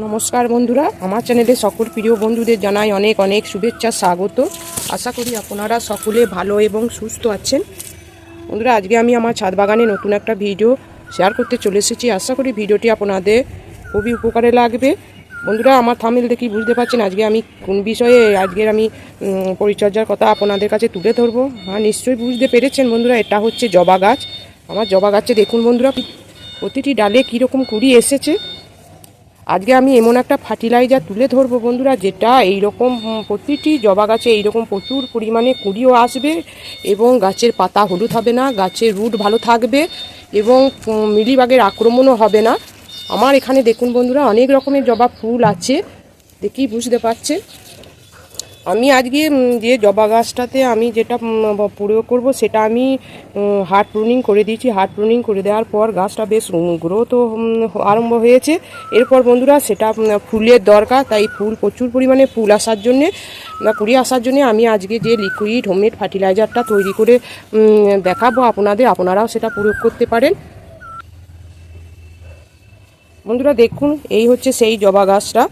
নমস্কার বন্ধুরা, আমার চ্যানেলে সকল প্রিয় বন্ধুদের জানাই অনেক অনেক শুভেচ্ছা, স্বাগত। আশা করি আপনারা সকলে ভালো এবং সুস্থ আছেন। বন্ধুরা, আজকে আমি আমার ছাদ বাগানে নতুন একটা ভিডিও শেয়ার করতে চলে এসেছি। আশা করি ভিডিওটি আপনাদের খুবই উপকারে লাগবে। বন্ধুরা, আমার থামেল দেখি বুঝতে পারছেন আজকে আমি কোন বিষয়ে, আজকের আমি পরিচর্যার কথা আপনাদের কাছে তুলে ধরবো। হ্যাঁ নিশ্চয়ই বুঝতে পেরেছেন বন্ধুরা, এটা হচ্ছে জবা গাছ। আমার জবা গাছে দেখুন বন্ধুরা, প্রতিটি ডালে কীরকম কুড়ি এসেছে। আজকে আমি এমন একটা ফার্টিলাইজার তুলে ধরবো বন্ধুরা, যেটা এই রকম প্রতিটি জবা গাছে এইরকম প্রচুর পরিমাণে কুড়িও আসবে এবং গাছের পাতা হলুদ হবে না, গাছের রুট ভালো থাকবে এবং মিলিবাগের আক্রমণও হবে না। আমার এখানে দেখুন বন্ধুরা, অনেক রকমের জবা ফুল আছে, দেখি বুঝতে পারছেন? আমি আজকে যে জবা গাছটাতে আমি যেটা প্রয়োগ করব, সেটা আমি হার্ট প্রুনিং করে দিয়েছি। হার্ট প্রুনিং করে দেওয়ার পর গাছটা বেশ গ্রোথও আরম্ভ হয়েছে। এরপর বন্ধুরা, সেটা ফুলের দরকার, তাই ফুল প্রচুর পরিমাণে ফুল আসার জন্যে, বা কুড়ি আসার জন্যে আমি আজকে যে লিকুইড হোমমেড ফার্টিলাইজারটা তৈরি করে দেখাবো আপনাদের। আপনারাও সেটা প্রয়োগ করতে পারেন। বন্ধুরা, দেখুন, এই হচ্ছে সেই জবা গাছটা।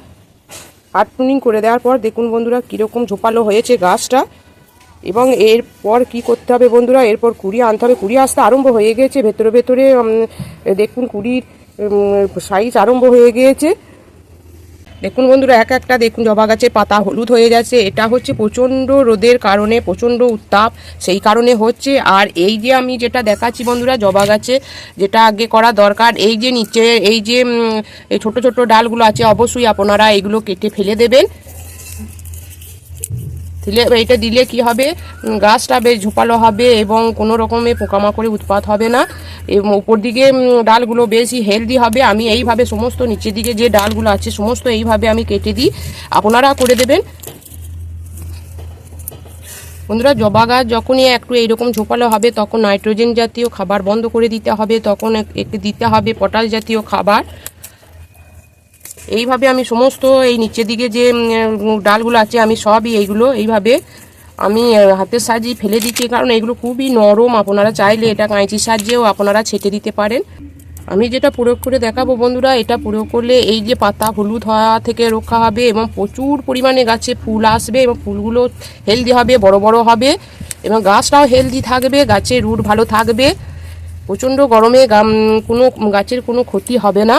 হাট প্রুনিং করে দেওয়ার পর দেখুন বন্ধুরা কীরকম ঝোপালো হয়েছে গাছটা। এবং এরপর কি করতে হবে বন্ধুরা? এরপর কুড়ি আনতে হবে। কুড়ি আসতে আরম্ভ হয়ে গিয়েছে ভেতরে ভেতরে দেখুন কুড়ির সাইজ আরম্ভ হয়ে গিয়েছে। দেখুন বন্ধুরা, এক একটা দেখুন, জবা গাছের পাতা হলুদ হয়ে যাচ্ছে এটা হচ্ছে প্রচণ্ড রোদের কারণে, প্রচণ্ড উত্তাপ, সেই কারণে হচ্ছে। আর এই যে আমি যেটা দেখাচ্ছি বন্ধুরা, জবা গাছে, যেটা আগে করা দরকার, এই যে নিচে, এই যে এই ছোট ছোট ডালগুলো আছে, অবশ্যই আপনারা এগুলো কেটে ফেলে দেবেন। দিলে এটা দিলে কি হবে? গাছটা বেশ ঝোপালো হবে এবং কোনো রকমের পোকামাকড়ে উৎপাত হবে না। এবং উপর দিকে ডালগুলো বেশি হেলদি হবে। আমি এইভাবে সমস্ত নিচের দিকে যে ডালগুলো আছে, সমস্ত এইভাবে আমি কেটে দিই। আপনারা করে দেবেন। বন্ধুরা, জবা গাছ যখনই একটু এইরকম ঝোপালো হবে, তখন নাইট্রোজেন জাতীয় খাবার বন্ধ করে দিতে হবে। তখন একটু দিতে হবে পটাশ জাতীয় খাবার। এইভাবে আমি সমস্ত এই নিচের দিকে যে ডালগুলো আছে, আমি সবই এইগুলো এইভাবে আমি হাতের সাহায্যে ফেলে দিচ্ছি। কারণ এগুলো খুবই নরম, আপনারা চাইলে এটা কাঁচির সাহায্যেও আপনারা ছেটে দিতে পারেন। আমি যেটা প্রয়োগ করে দেখাবো বন্ধুরা, এটা প্রয়োগ করলে এই যে পাতা হলুদ হওয়া থেকে রক্ষা হবে এবং প্রচুর পরিমাণে গাছে ফুল আসবে এবং ফুলগুলো হেলদি হবে, বড় বড় হবে এবং গাছটাও হেলদি থাকবে, গাছের রুট ভালো থাকবে। প্রচণ্ড গরমে কোনো গাছের কোনো ক্ষতি হবে না।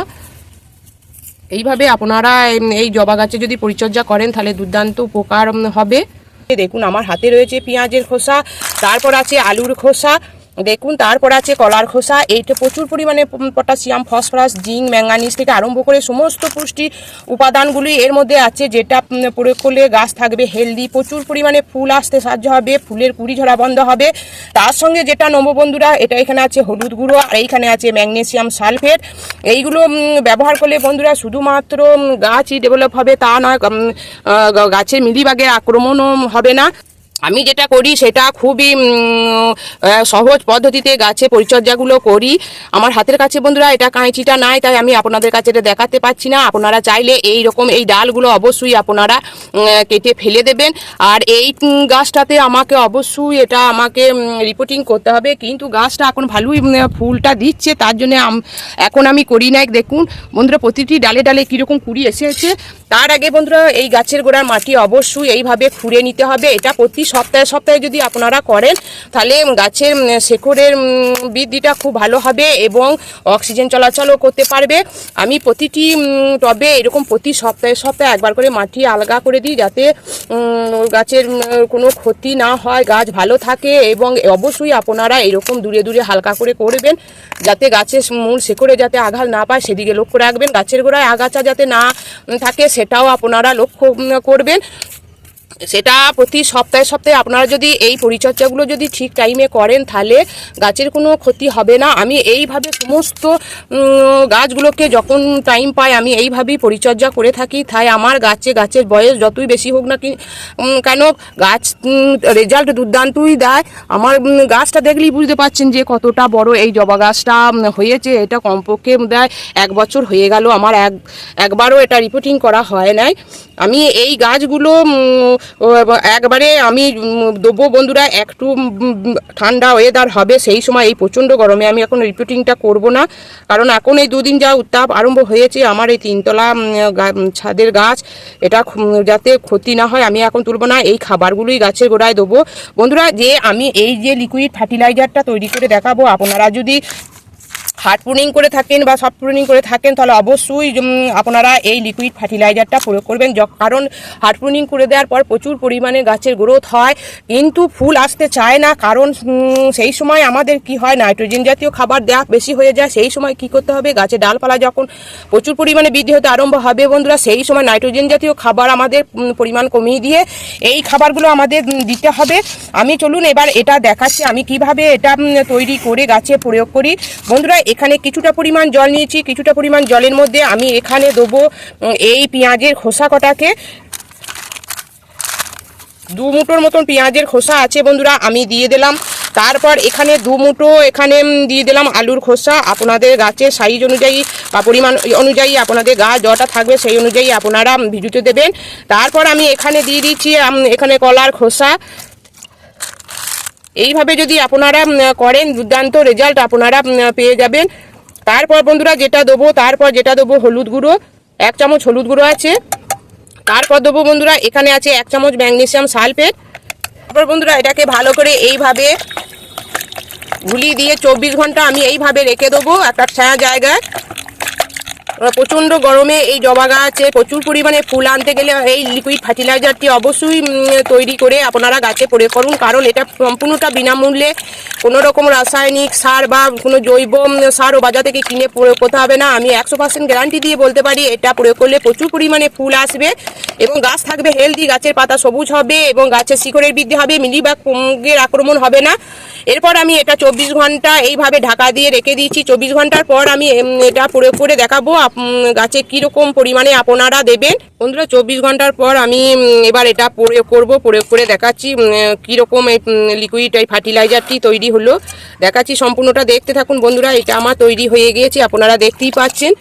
এইভাবে আপনারা এই জবা গাছে যদি পরিচর্যা করেন, তাহলে দুর্দান্ত উপকার হবে। দেখুন, আমার হাতে রয়েছে পেঁয়াজের খোসা, তারপর আছে আলুর খোসা দেখুন, তারপর আছে কলার খোসা। এইটা প্রচুর পরিমাণে পটাশিয়াম, ফসফরাস, জিঙ্ক, ম্যাঙ্গানিজ থেকে আরম্ভ করে সমস্ত পুষ্টি উপাদানগুলি এর মধ্যে আছে, যেটা প্রয়োগ করলে গাছ থাকবে হেলদি প্রচুর পরিমাণে ফুল আসতে সাহায্য হবে, ফুলের কুড়ি ঝরা বন্ধ হবে। তার সঙ্গে যেটা নববন্ধুরা এটা এখানে আছে হলুদ গুঁড়ো, আর এইখানে আছে ম্যাগনেসিয়াম সালফেট। এইগুলো ব্যবহার করলে বন্ধুরা শুধুমাত্র গাছই ডেভেলপ হবে, তা নয় গাছের মিলিবাগের আক্রমণও হবে না। আমি যেটা করি সেটা খুবই সহজ পদ্ধতিতে গাছে পরিচর্যাগুলো করি। আমার হাতের কাছে বন্ধুরা এটা কাঁচিটা নাই, তাই আমি আপনাদের কাছে এটা দেখাতে পাচ্ছি না। আপনারা চাইলে এই রকম এই ডালগুলো অবশ্যই আপনারা কেটে ফেলে দেবেন। আর এই গাছটাতে আমাকে অবশ্যই এটা আমাকে রিপোর্টিং করতে হবে। কিন্তু গাছটা এখন ভালোই ফুলটা দিচ্ছে, তার জন্য এখন আমি করি নাই। দেখুন, বন্ধুরা প্রতিটি ডালে ডালে কীরকম কুড়ি এসেছে। তার আগে বন্ধুরা এই গাছের গোড়ার মাটি অবশ্যই এইভাবে খুঁড়ে নিতে হবে। এটা প্রতি সপ্তাহে সপ্তাহে যদি আপনারা করেন, তাহলে গাছের শেকড়ের বৃদ্ধিটা খুব ভালো হবে এবং অক্সিজেন চলাচলও করতে পারবে। আমি প্রতিটি টবে এরকম প্রতি সপ্তাহে সপ্তাহে একবার করে মাটি আলগা করে দিই যাতে গাছের কোনো ক্ষতি না হয়, গাছ ভালো থাকে এবং অবশ্যই আপনারা এরকম দূরে দূরে হালকা করে করবেন যাতে গাছের মূল শেকড়ে যাতে আঘাত না পায়, সেদিকে লক্ষ্য রাখবেন। গাছের গোড়ায় আগাছা যাতে না থাকে, সেটাও আপনারা লক্ষ্য করবেন। সেটা প্রতি সপ্তাহে সপ্তাহে আপনারা যদি এই পরিচর্যাগুলো যদি ঠিক টাইমে করেন, তাহলে গাছের কোনো ক্ষতি হবে না। আমি এইভাবে সমস্ত গাছগুলোকে যখন টাইম পাই, আমি এইভাবেই পরিচর্যা করে থাকি। তাই আমার গাছে, গাছের বয়স যতই বেশি হোক না কি কেন গাছ রেজাল্ট দুর্দান্তই দেয়। আমার গাছটা দেখলেই বুঝতে পারছেন যে কতটা বড় এই জবা গাছটা হয়েছে। এটা কমপক্ষে দেয় এক বছর হয়ে গেল। আমার এক, একবারও এটা রিপোর্টিং করা হয় নাই। আমি এই গাছগুলো একবারে আমি দেবো বন্ধুরা একটু ঠান্ডা ওয়েদার হবে সেই সময়, এই প্রচণ্ড গরমে আমি এখন রিপিটিংটা করব না। কারণ এখন এই দুদিন যা উত্তাপ আরম্ভ হয়েছে, আমার এই তিনতলা ছাদের গাছ, এটা যাতে ক্ষতি না হয়, আমি এখন তুলব না, এই খাবারগুলোই গাছের গোড়ায় দেবো। বন্ধুরা, যে আমি এই যে লিকুইড ফার্টিলাইজারটা তৈরি করে দেখাবো, আপনারা যদি হার্ড প্রুনিং করে থাকেন বা সফট প্রুনিং করে থাকেন, তাহলে অবশ্যই আপনারা এই লিকুইড ফার্টিলাইজারটা প্রয়োগ করবেন। কারণ হার্ড প্রুনিং করে দেওয়ার পর প্রচুর পরিমাণে গাছের গ্রোথ হয়, কিন্তু ফুল আসতে চায় না। কারণ সেই সময় আমাদের কি হয় নাইট্রোজেন জাতীয় খাবার দেওয়া বেশি হয়ে যায়, সেই সময় কি করতে হবে? গাছের ডালপালা যখন প্রচুর পরিমাণে বৃদ্ধি হতে আরম্ভ হবে, বন্ধুরা, সেই সময় নাইট্রোজেন জাতীয় খাবার আমাদের পরিমাণ কমিয়ে দিয়ে এই খাবারগুলো আমাদের দিতে হবে। আমি চলুন এবার এটা দেখাচ্ছি, আমি কীভাবে এটা তৈরি করে গাছে প্রয়োগ করি। বন্ধুরা এখানে কিছুটা পরিমাণ জল নিয়েছি, কিছুটা পরিমাণ জলের মধ্যে আমি এখানে দেবো এই পেঁয়াজের খোসা কটাকে। দু মুঠোর মতন পেঁয়াজের খোসা আছে বন্ধুরা, আমি দিয়ে দিলাম। তারপর এখানে দু মুঠো এখানে দিয়ে দিলাম আলুর খোসা। আপনাদের গাছের সাইজ অনুযায়ী বা পরিমাণ অনুযায়ী আপনাদের গাছ যটা থাকবে সেই অনুযায়ী আপনারা ভিজুতে দেবেন। তারপর আমি এখানে দিয়ে দিচ্ছি এখানে কলার খোসা। এইভাবে যদি আপনারা করেন দুর্দান্ত রেজাল্ট আপনারা পেয়ে যাবেন। তারপর বন্ধুরা যেটা দেবো, তারপর যেটা দেবো হলুদ গুঁড়ো, এক চামচ হলুদ গুঁড়ো আছে। তারপর দেবো বন্ধুরা, এখানে আছে এক চামচ ম্যাগনেশিয়াম সালফেট। তারপর বন্ধুরা, এটাকে ভালো করে এইভাবে গুলিয়ে দিয়ে চব্বিশ ঘণ্টা আমি এইভাবে রেখে দেবো একটা ছায়া জায়গায়। প্রচণ্ড গরমে এই জবা গাছে প্রচুর পরিমাণে ফুল আনতে গেলে এই লিকুইড ফার্টিলাইজারটি অবশ্যই তৈরি করে আপনারা গাছে প্রয়োগ করুন। কারণ এটা সম্পূর্ণটা বিনামূল্যে কোনো রকম রাসায়নিক সার বা কোনো জৈব সারও বাজার থেকে কিনে প্রয়োগ করতে হবে না। আমি একশো পার্সেন্ট গ্যারান্টি দিয়ে বলতে পারি, এটা প্রয়োগ করলে প্রচুর পরিমাণে ফুল আসবে এবং গাছ থাকবে হেলদি গাছের পাতা সবুজ হবে এবং গাছের শিকড়ের বৃদ্ধি হবে, মিলি বা কুমড়ের আক্রমণ হবে না। এরপর আমি এটা চব্বিশ ঘণ্টা এইভাবে ঢাকা দিয়ে রেখে দিয়েছি। চব্বিশ ঘণ্টার পর আমি এটা প্রয়োগ করে দেখাবো গাছে কীরকম পরিমাণে আপনারা দেবেন। বন্ধুরা, চব্বিশ ঘণ্টার পর আমি এবার এটা প্রয়োগ করব, প্রয়োগ করে দেখাচ্ছি কীরকম এই লিকুইড এই ফার্টিলাইজারটি তৈরি হলো। দেখাচ্ছি সম্পূর্ণটা, দেখতে থাকুন বন্ধুরা, এটা আমার তৈরি হয়ে গিয়েছে, আপনারা দেখতেই পাচ্ছেন।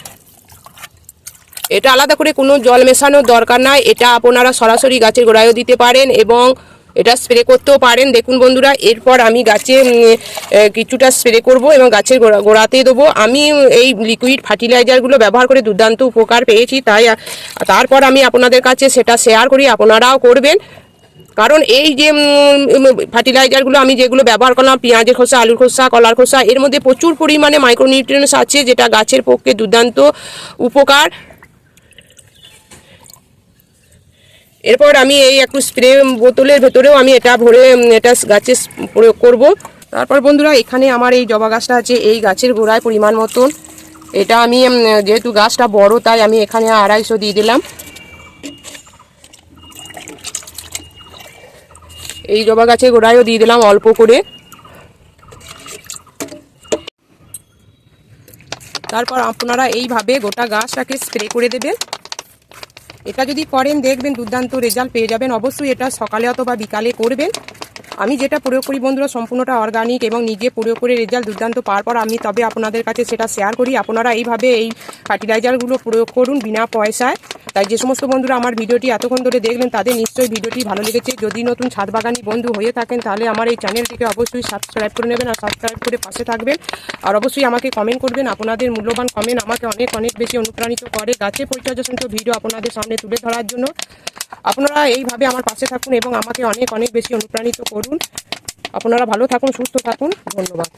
এটা আলাদা করে কোনো জল মেশানোর দরকার নাই, এটা আপনারা সরাসরি গাছের গোড়ায়ও দিতে পারেন এবং এটা স্প্রে করতেও পারেন। দেখুন বন্ধুরা, এরপর আমি গাছে কিছুটা স্প্রে করব এবং গাছের গোড়া, গোড়াতে দেবো। আমি এই লিকুইড ফার্টিলাইজারগুলো ব্যবহার করে দুর্দান্ত উপকার পেয়েছি, তাই তারপর আমি আপনাদের কাছে সেটা শেয়ার করি, আপনারাও করবেন। কারণ এই যে ফার্টিলাইজারগুলো আমি যেগুলো ব্যবহার করলাম, পেঁয়াজের খোসা, আলুর খোসা, কলার খোসা, এর মধ্যে প্রচুর পরিমাণে মাইক্রোনিউট্রিয়েন্টস আছে যেটা গাছের পক্ষে দুর্দান্ত উপকার। এরপর আমি এই একটু স্প্রে বোতলের ভেতরেও আমি এটা ভরে এটা গাছে প্রয়োগ করব। তারপর বন্ধুরা, এখানে আমার এই জবা গাছটা আছে, এই গাছের গোড়ায় পরিমাণ মতন। এটা আমি যেহেতু গাছটা বড়, তাই আমি এখানে আড়াইশো দিয়ে দিলাম। এই জবা গাছের গোড়ায়ও দিয়ে দিলাম অল্প করে। তারপর আপনারা এইভাবে গোটা গাছটাকে স্প্রে করে দেবেন। এটা যদি করেন, দেখবেন দুর্দান্ত রেজাল্ট পেয়ে যাবেন। অবশ্যই এটা সকালে অথবা বিকালে করবেন। আমি যেটা প্রয়োগ করি বন্ধুরা, সম্পূর্ণটা অর্গানিক এবং নিজে প্রয়োগ করে রেজাল্ট দুর্দান্ত পাওয়ার পর আমি তবে আপনাদের কাছে সেটা শেয়ার করি। আপনারা এইভাবে এই ফার্টিলাইজারগুলো প্রয়োগ করুন বিনা পয়সায়। তাই যে সমস্ত বন্ধুরা আমার ভিডিওটি এতক্ষণ ধরে দেখলেন, তাদের নিশ্চয়ই ভিডিওটি ভালো লেগেছে। যদি নতুন ছাদ বাগানি বন্ধু হয়ে থাকেন, তাহলে আমার এই চ্যানেলটিকে অবশ্যই সাবস্ক্রাইব করে নেবেন আর সাবস্ক্রাইব করে পাশে থাকবেন। আর অবশ্যই আমাকে কমেন্ট করবেন, আপনাদের মূল্যবান কমেন্ট আমাকে অনেক অনেক বেশি অনুপ্রাণিত করে। গাছে পরিচর্যা সংক্রান্ত ভিডিও আপনাদের সামনে তুলে ধরার জন্য। আপনারা এইভাবে আমার পাশে থাকুন এবং আমাকে অনেক অনেক বেশি অনুপ্রাণিত করুন। আপনারা ভালো থাকুন, সুস্থ থাকুন। ধন্যবাদ।